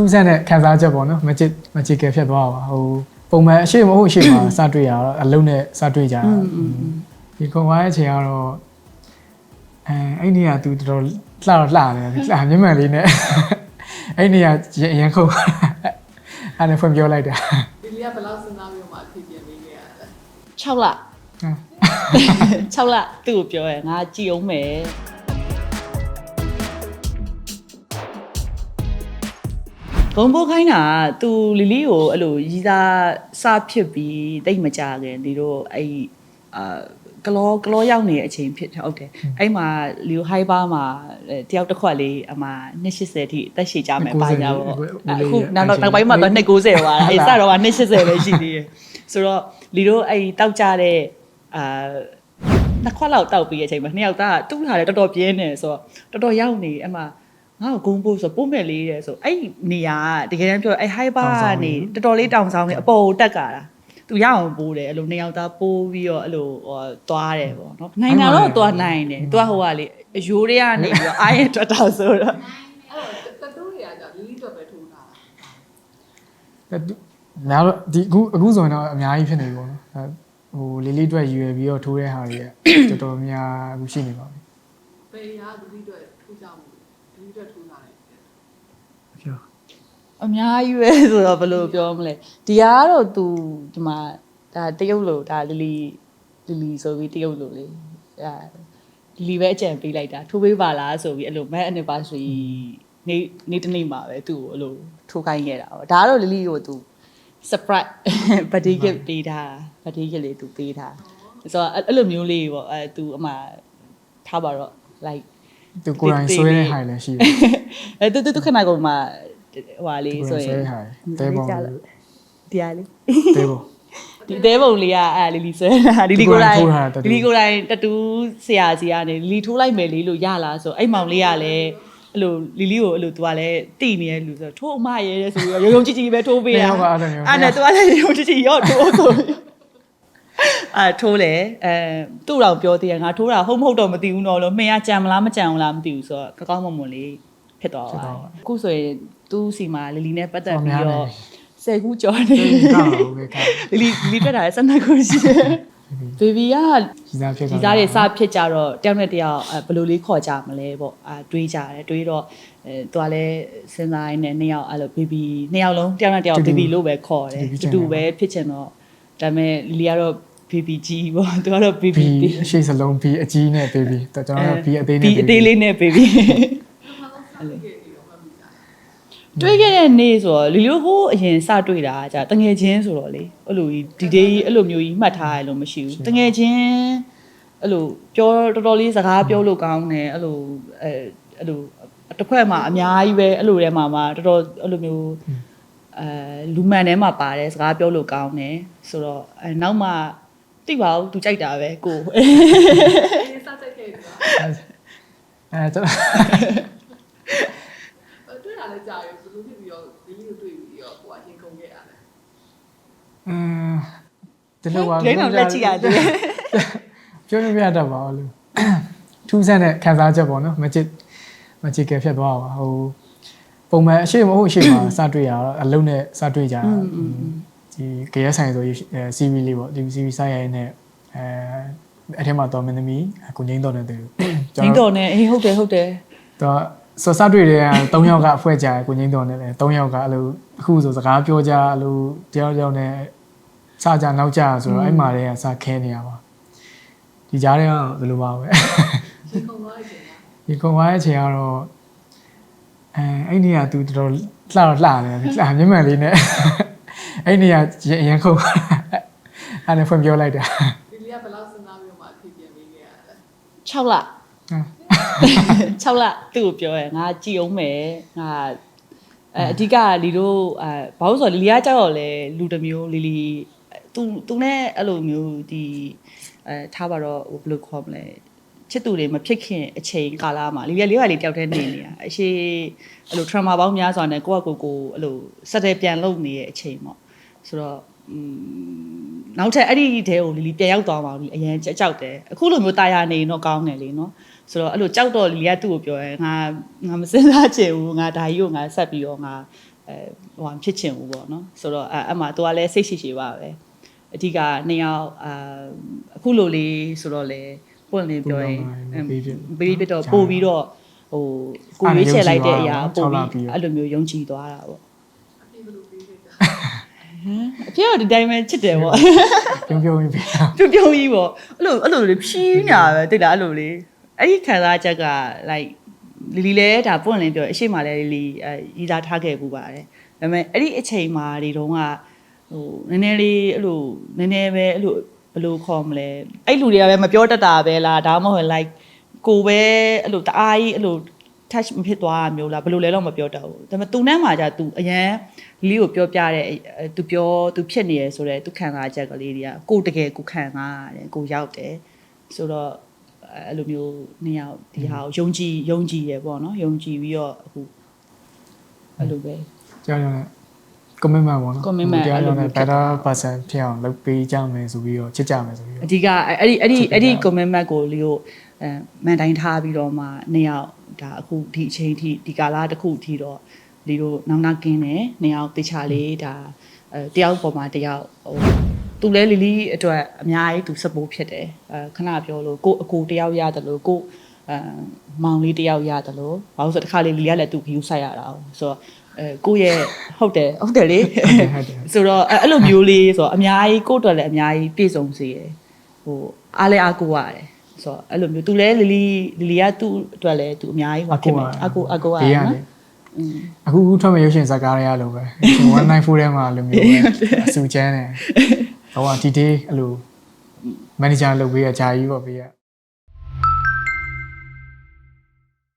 ထူးဆန်းတဲ့ခံစားချက်ပေါ့နော် magic magical ဖြစ်သွားပါဟိုပုံမှန်အရှိမဟုတ်အရှိမှာစတွေ့ရတော့အလုံးနဲ့စတွေ့ကြတာဒီကွန်ဝိုင်းအချိန်ကတော့အဲအဲ့ဒီကသူတော်တော်လှတော့လှတယ်လှမျက်မှန်လေးနဲ့အဲ့ဒီကရရန်ခုတ်အဲ့ဒါဖွင့်ပြောလိုက်တာဒီလေးကဘယ်လောက်စဉ်းစားပြီးတော့မှအဖြစ်ပြန်ပေးခဲ့ရလဲ6လ6လသူ့ကိုပြောရဲငါကြည်အောင်မယ် ဘုံဘိုးခိုင်းတာကသူလီလီကိုအဲ့လိုရီးသားစဖြစ်ပြီးတိတ်မကြခင်ဒီတို့အဲ့အာကလောကလောရောက်နေတဲ့အချိန်ဖြစ်ဟုတ်တယ်အဲ့မှာလီယိုဟိုင်းပါမှာတယောက်တစ်ခွက်လေးအမ280ထိအသက်ရှည်ကြမယ်ပါညာပေါ့အခုနောက်နောက်ပိုင်းမှာတော့290ပါလားအဲ့စတော့က280ပဲရှိသေးတယ်ဆိုတော့လီတို့အဲ့တောက်ကြတဲ့အာနှစ်ခွက်လောက်တောက်ပြီးတဲ့အချိန်မှာနှစ်ယောက်သားတူးထားတယ်တော်တော်ပြင်းနေဆိုတော့တော်တော်ရောက်နေအမ ငါ့ကိုဂုံပို့ဆိုပို့မဲ့လေးတဲ့ဆိုအဲ့နေရာကတကယ်တမ်းပြောအဲ့ဟိုက်ပါကနေတော်တော်လေးတောင်ဆောင်နေအပေါ်ကိုတက်ကြတာသူရအောင်ပိုးတယ်အဲ့လိုနှစ်ယောက်သားပိုးပြီးတော့အဲ့လိုဟိုသွားတယ်ပေါ့နော်နိုင်တာတော့သွားနိုင်တယ်သူကဟိုကလေအယိုးတွေကနေပြီးတော့အာရင်ထွက်တာဆိုတော့အဲ့တော့တတူးတွေကကြာလီလီအတွက်ပဲထိုးတာလားများတော့ဒီအခုအခုဆိုရင်တော့အများကြီးဖြစ်နေပြီပေါ့နော်အဲဟိုလေးလေးအတွက်ရွယ်ပြီးတော့ထိုးတဲ့ဟာတွေကတော်တော်များအခုရှိနေပါပြီဘယ်ရာလီလီအတွက်ထိုးကြမှု လီလီအတွက်ထိုးတာလဲပြောအများကြီးပဲဆိုတော့ဘယ်လိုပြောမလဲဒီကတော့သူဒီမှာဒါတရုတ်လိုဒါလီလီလီလီဆိုပြီးတရုတ်လိုလေအဲလီလီပဲအကြံပေးလိုက်တာထိုးပေးပါလားဆိုပြီးအဲ့လို man anniversary နေ့နေ့တစ်နေ့မှာပဲသူ့ကိုအဲ့လိုထိုးခိုင်းခဲ့တာပေါ့ဒါကတော့လီလီကိုသူ surprise birthday gift ပေးတာ birthday gift လေးသူပေးတာဆိုတော့အဲ့အဲ့လိုမျိုးလေးပေါ့အဲသူအမှထားပါတော့ like သူကိုယ်တိုင်ဆွဲတဲ့ဟာတွေလည်းရှိတယ်အဲသူသူသူခဏကုန်မှာဟွာလေးဆိုရင်ဆွဲဟာတဲပုံတရားလေးတဲပုံဒီတဲပုံလေးကအဲလီလီဆွဲတာလီလီကိုယ်တိုင်ထိုးထားတာ tattoo လီလီကိုယ်တိုင်တတူးဆရာစီကနေလီလီထိုးလိုက်မယ်လေးလို့ရလားဆိုအဲ့မောင်လေးကလည်းအဲ့လိုလီလီကိုအဲ့လိုသူကလည်းတိနေတယ်လူဆိုတော့ထိုးအမရဲတဲ့ဆိုပြီးတော့ရုံရုံကြည့်ကြည့်ပဲထိုးပေးတာနှစ်ယောက်ကအဲ့လိုမျိုးအဲ့နဲ့သူကလည်းရုံကြည့်ကြည့်ရော့ထိုးဆိုပြီး အဲထိုးလေအဲသူ့တော်ပြောသေးတယ်ငါထိုးတာဟုတ်မဟုတ်တော့မသိဘူးတော့လို့မင်းကကြံမလားမကြံဘူးလားမသိဘူးဆိုတော့ကောင်းကောင်းမွန်မွန်လေးဖြစ်သွားပါအခုဆိုရင်သူ့စီမှာလီလီနဲ့ပတ်သက်ပြီးတော့ဆယ်ခုကျော်နေဒီကောက်ဟုတ်ကဲ့ကောက်လီလီလီတက်တာဆက်နေခုရှိတယ်ဘေဘီကဒီစားဖြစ်ဒီသားတွေစဖြစ်ကြတော့တယောက်နဲ့တယောက်အဲဘယ်လိုလေးခေါ်ကြမလဲပေါ့အာတွေးကြတယ်တွေးတော့အဲသူကလည်းစဉ်းစားရင်းနဲ့နှစ်ယောက်အဲ့လိုဘေဘီနှစ်ယောက်လုံးတယောက်နဲ့တယောက်ဘေဘီလို့ပဲခေါ်တယ်တူတူပဲဖြစ်ချင်တော့ဒါပေမဲ့လီကတော့ ဘေဘီကြီးပေါ့သူကတော့ဘေဘီဘီအရှိစလုံးဘီအကြီးနဲ့ဘေဘီတော်ကျွန်တော်တို့ဘီအသေးနဲ့ဘီအသေးလေးနဲ့ဘေဘီတွေ့ခဲ့တဲ့နေ့ဆိုတော့လီလိုဟိုးအရင်စတွေ့တာကကြာတငယ်ချင်းဆိုတော့လေအဲ့လိုဒီဒေးအဲ့လိုမျိုးကြီးမှတ်ထားရလို့မရှိဘူးတငယ်ချင်းအဲ့လိုပြောတော်တော်လေးစကားပြောလို့ကောင်းတယ်အဲ့လိုအဲအဲ့လိုတစ်ခွက်မှာအများကြီးပဲအဲ့လိုထဲမှာမှာတော်တော်အဲ့လိုမျိုးအဲလူမှန်ထဲမှာပါတယ်စကားပြောလို့ကောင်းတယ်ဆိုတော့အဲနောက်မှ တိပါဘူးသူကြိုက်တာပဲကိုဒီစတဲ့ခဲ့ပြီလားအဲကျွန်တော်တွေ့တာလည်းကြာပြီဘယ်လိုဖြစ်ပြီးတော့လီလီကိုတွေ့ပြီးတော့ကိုကရင်ကုန်ခဲ့ရလဲအမ်ဒီလိုပါလိမ့်တော့လက်ကြည့်ရတယ်ပြောလို့မရတတ်ပါဘူးလို့ထူးဆန်းတဲ့ခံစားချက်ပေါ့နော် magic magical ဖြစ်သွားပါဟိုပုံမှန်အရှိမဟုတ်အရှိမှာစတွေ့ရတော့အလုံးနဲ့စတွေ့ကြတာ ဒီကြရက်ဆိုင်ဆို CV လေးပေါ့ဒီ CV ဆိုင်ရရင်နဲ့အဲအထက်မှာတော့မင်းသမီးကိုငိမ့်တော့တဲ့သူငင်းတော်နဲ့အေးဟုတ်တယ်ဟုတ်တယ်တော့ဆောစတွေ့တဲ့3ယောက်ကအဖွဲကြတယ်ကိုငိမ့်တော်နဲ့လည်း3ယောက်ကအဲ့လိုအခုဆိုစကားပြောကြအဲ့လိုတယောက်တယောက်နဲ့စကြနောက်ကြဆိုတော့အဲ့မှာတည်းကစခဲနေရပါဒီကြားထဲကဘယ်လိုပါပဲရင်ကုန်သွားပြီလားဒီကွန်ဝိုင်းအချိန်ကတော့အဲအဲ့နေကသူတော်တော်လှတော့လှတယ်လှမျက်မှန်လေးနဲ့ အဲ့နေကရရန်ခုတ်အဲ့ဒါဖွင့်ပြောလိုက်တာဒီလေးကဘယ်လောက်စဉ်းစားပြီးတော့မှအဖြစ်ပြန်ပေးခဲ့ရလဲ6လ6လသူ့ကိုပြောရဲငါကြည်အောင်မယ်ငါအဲအဓိကလီတို့အဲဘာလို့ဆိုတော့လီလီကကြောက်တော့လေလူတစ်မျိုးလီလီသူသူနဲ့အဲ့လိုမျိုးဒီအဲထားပါတော့ဟိုဘယ်လိုခေါ်မလဲချစ်သူတွေမဖြစ်ခင်အချိန်ကာလမှာလီလီကလေးပါလေးတယောက်တည်းနေနေတာအရှိအဲ့လို trauma ပေါင်းများစွာနဲ့ကိုယ့်အကိုကိုအဲ့လိုစက်တဲ့ပြန်လုပ်နေတဲ့အချိန်ပေါ့ ဆိုတော့อืมနောက်ထပ်အဲ့ဒီတဲကိုလီလီပြန်ရောက်သွားပါဘူးအရင်ကြောက်တယ်အခုလိုမျိုးတာယာနေရင်တော့ကောင်းတယ်လေနော်ဆိုတော့အဲ့လိုကြောက်တော့လီကသူ့ကိုပြောရဲငါငါမစင်စားချင်ဘူးငါဒါကြီးကိုငါဆက်ပြီးတော့ငါ အဲဟိုဟာဖြစ်ချင်ဘူးပေါ့နော်ဆိုတော့အဲအမှ तू ကလည်းစိတ်ရှိရှိပါပဲအဓိကနှစ်ယောက်အာအခုလိုလေးဆိုတော့လေပွင့်လင်းပြောရင်ပြီးပြီးတော့ပို့ပြီးတော့ဟိုကိုရွေးချယ်လိုက်တဲ့အရာပို့ပြီးအဲ့လိုမျိုးယုံကြည်သွားတာပေါ့ အဖေကဒီတိုင်းပဲချစ်တယ်ပေါ့ပြုံးပြုံးပြီးပြပြုံပြုံကြီးပေါ့အဲ့လိုအဲ့လိုလေးဖြီးနေတာပဲတိတ်လားအဲ့လိုလေးအဲ့ဒီခံစားချက်က like လီလီလဲဒါပွင့်လင်းပြောအရှိမလဲလီလီအဲရည်စားထားခဲ့ပူပါတယ်ဒါပေမဲ့အဲ့ဒီအချိန်မှာဒီတုန်းကဟိုနည်းနည်းလေးအဲ့လိုနည်းနည်းပဲအဲ့လိုဘယ်လိုခေါ်မလဲအဲ့လူတွေကပဲမပြောတတ်တာပဲလားဒါမှမဟုတ် like ကိုပဲအဲ့လိုတအားကြီးအဲ့လို touch မဖြစ်သွားတာမျိုးလားဘယ်လိုလဲတော့မပြောတတ်ဘူးဒါပေမဲ့သူနဲ့မှじゃ तू အရန်လီကိုပြောပြတဲ့အဲ तू ပြော तू ဖြစ်နေရဆိုတော့ तू ခံစားချက်ကလေးတွေကကိုတကယ်ကိုခံစားရတယ်ကိုရောက်တယ်ဆိုတော့အဲ့လိုမျိုးနှစ်ယောက်ဒီဟာကိုယုံကြည်ယုံကြည်ရပေါ့နော်ယုံကြည်ပြီးတော့အခုအဲ့လိုပဲ ကြောင်ကြောင်နဲ့ commitment ပေါ့နော် commitment ကြောင်ကြောင်နဲ့ အဲ့လိုမျိုးဖြစ်တာ better person ဖြစ်အောင်လုပ်ပေးကြမယ်ဆိုပြီးတော့ချစ်ကြမယ်ဆိုပြီး အ တော့ ဓိကအဲ့ဒီအဲ့ဒီ ချစ်တယ် အဲ့ဒီ နော် commitment ကိုလီကိုအဲမန်တိုင်းထားပြီးတော့မှနှစ်ယောက် ဒါအခုဒီအချိန်ထိဒီကာလတစ်ခုထိတော့လီတို့နောက်နောက်ကင်းနေနှစ်ယောက်တေချာလေးဒါအဲတယောက်ပေါ်မှာတယောက်ဟိုသူလဲလီလီအတွက်အများကြီးသူ support ဖြစ်တယ်အဲခဏပြောလို့ကိုအကိုတယောက်ရတယ်လို့ကိုအဲမောင်လေးတယောက်ရတယ်လို့ဘာလို့ဆိုတော့တစ်ခါလေလီကလည်းသူ view ဆိုင်ရတာ哦ဆိုတော့အဲကိုရဲ့ဟုတ်တယ်ဟုတ်တယ်လေဟုတ်တယ်ဆိုတော့အဲ့အဲ့လိုမျိုးလေးဆိုတော့အများကြီးကိုယ့်အတွက်လည်းအများကြီးပြည့်စုံစေရယ်ဟိုအားလဲအားကိုရတယ် ဆိုတော့အဲ့လိုမျိုး तू လဲလီလီလီလီကသူ့အတွက်လည်း तू အများကြီးဟိုဖြစ်မယ်အကိုအကိုရဘေးနော်ကနေအခုခုထွက်မဲ့ရုပ်ရှင်ဇာတ်ကားတွေရလို့ပဲ194ထဲမှာလိုမျိုးပဲအစူချမ်းတယ်ဟိုကဒီ day အဲ့လို manager လုပ်ပေးရဂျာကြီးပေါ့ပေးရ